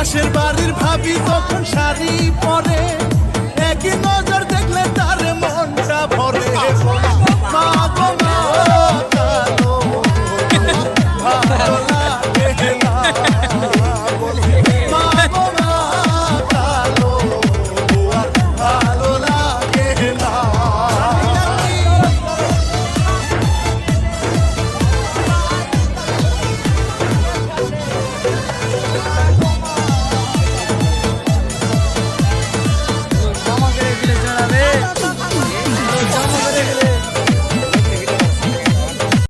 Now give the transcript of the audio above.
পাশের বাড়ির ভাবি তখন শাড়ি পরে।